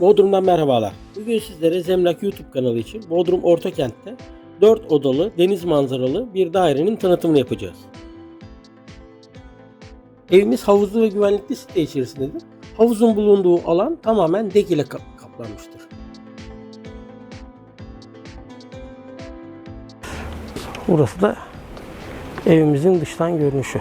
Bodrum'dan merhabalar. Bugün sizlere Zemlak YouTube kanalı için Bodrum Ortakent'te 4 odalı deniz manzaralı bir dairenin tanıtımını yapacağız. Evimiz havuzlu ve güvenlikli site içerisindedir. Havuzun bulunduğu alan tamamen dek ile kap- kaplanmıştır. Burası da evimizin dıştan görünüşü.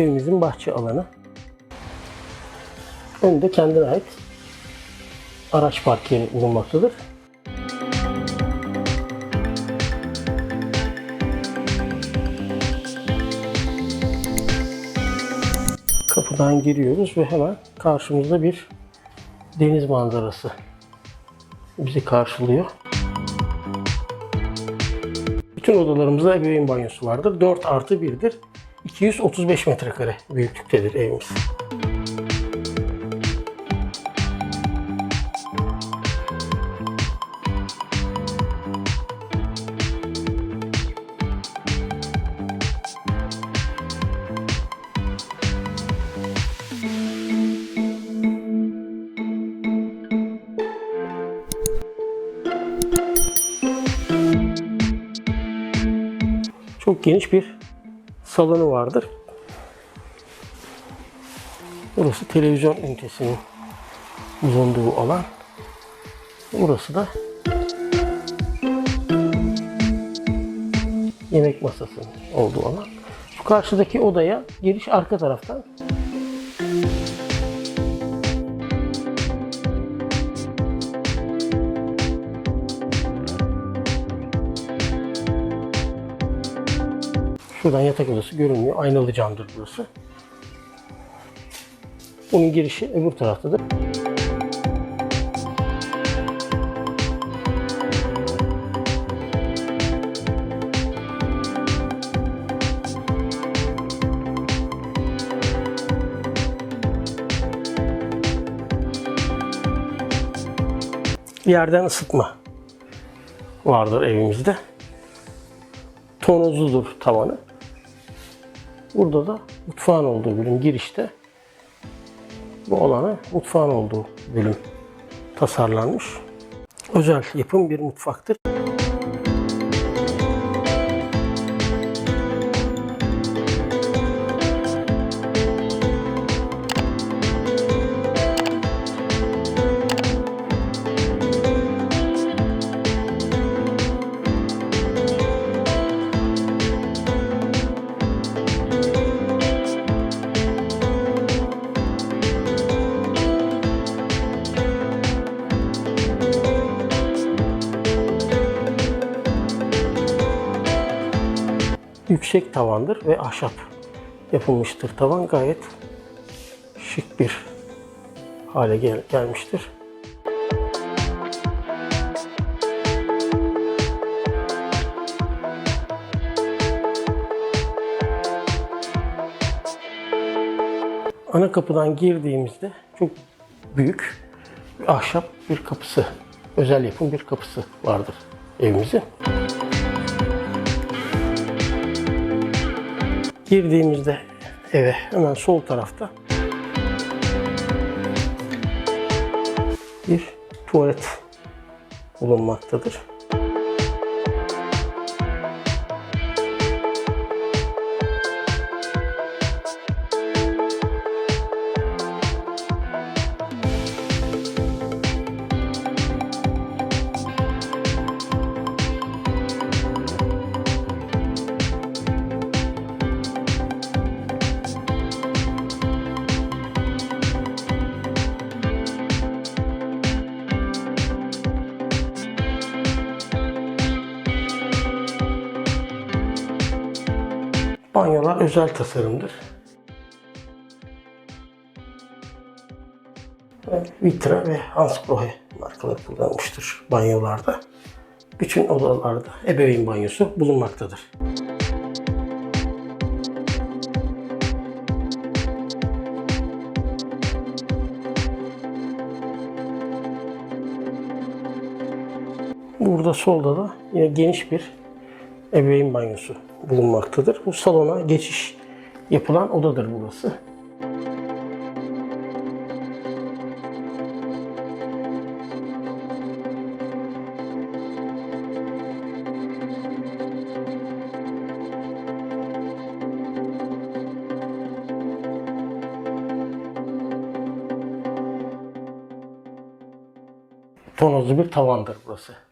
Evimizin bahçe alanı. Önünde kendine ait araç park yeri bulunmaktadır. Kapıdan giriyoruz ve hemen karşımızda bir deniz manzarası bizi karşılıyor. Bütün odalarımızda ebeveyn banyosu vardır. 4 artı 1'dir. 235 metrekare büyüklüktedir evimiz. Çok geniş bir salonu vardır. Burası televizyon ünitesinin bulunduğu alan. Burası da yemek masasının olduğu alan. Şu karşıdaki odaya giriş arka taraftan. Şuradan yatak odası görünmüyor. Aynalı camdır burası. Bunun girişi öbür taraftadır. Yerden ısıtma vardır evimizde. Tonozludur tavanı. Burada da mutfağın olduğu bölüm girişte bu alana mutfağın olduğu bölüm tasarlanmış. Özel yapım bir mutfaktır. Yüksek tavandır ve ahşap yapılmıştır. Tavan gayet şık bir hale gel- gelmiştir. Ana kapıdan girdiğimizde çok büyük ahşap bir kapısı, özel yapım bir kapısı vardır evimizin. Girdiğimizde eve hemen sol tarafta bir tuvalet bulunmaktadır. Banyolar özel tasarımdır. Vitra ve Hansgrohe markaları kullanılmıştır banyolarda. Bütün odalarda ebeveyn banyosu bulunmaktadır. Burada solda da yine geniş bir ebeveyn banyosu bulunmaktadır. Bu salona geçiş yapılan odadır burası. Tonozlu bir tavandır burası.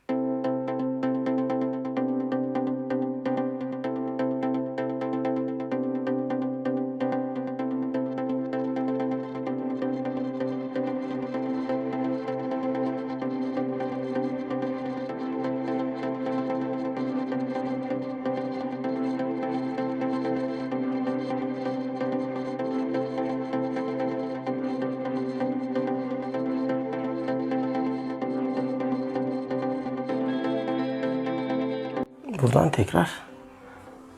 Buradan tekrar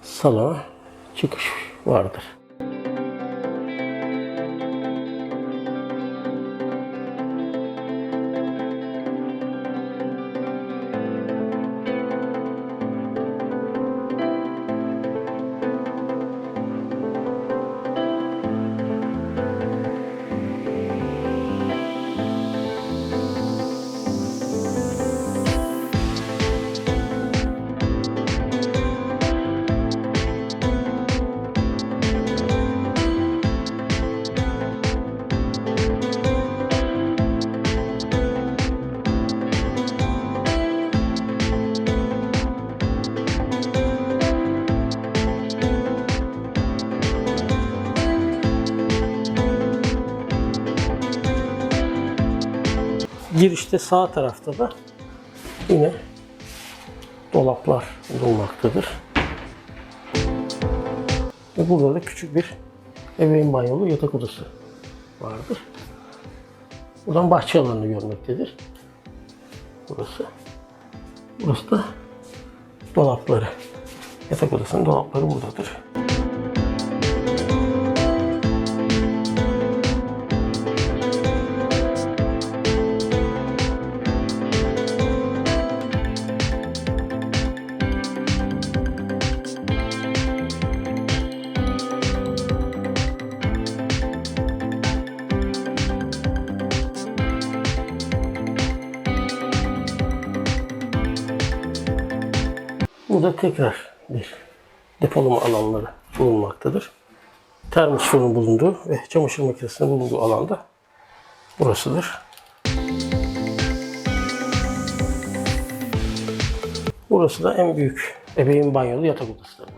salona çıkış vardır. Girişte sağ tarafta da yine dolaplar bulunmaktadır. Ve burada da küçük bir ebeveyn banyolu yatak odası vardır. Buradan bahçe alanını görmektedir. Burası. Burası da dolapları. Yatak odasının dolapları buradadır. Burada tekrar bir depolama alanları bulunmaktadır. Termos fırının bulunduğu ve çamaşır makinesinin bulunduğu alanda burasıdır. Burası da en büyük ebeveyn banyolu yatak odasıdır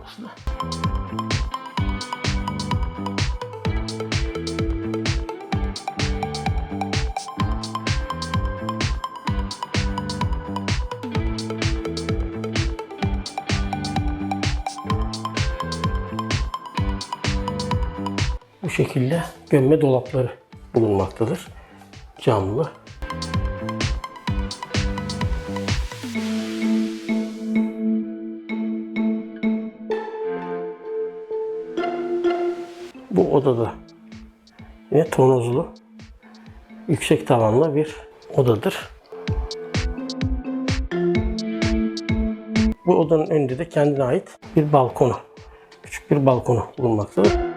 şekilde gömme dolapları bulunmaktadır. Camlı. Bu odada yine tonozlu yüksek tavanlı bir odadır. Bu odanın önünde de kendine ait bir balkonu, küçük bir balkonu bulunmaktadır.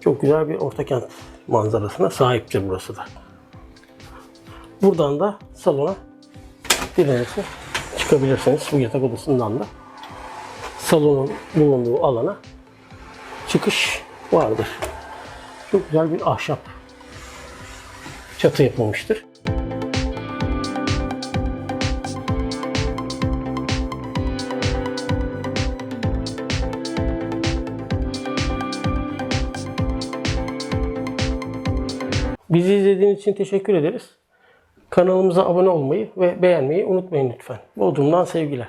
Çok güzel bir ortakent manzarasına sahiptir burası da. Buradan da salona dilerse çıkabilirsiniz bu yatak odasından da. Salonun bulunduğu alana çıkış vardır. Çok güzel bir ahşap çatı yapılmıştır. Bizi izlediğiniz için teşekkür ederiz. Kanalımıza abone olmayı ve beğenmeyi unutmayın lütfen. Bodrum'dan sevgiler.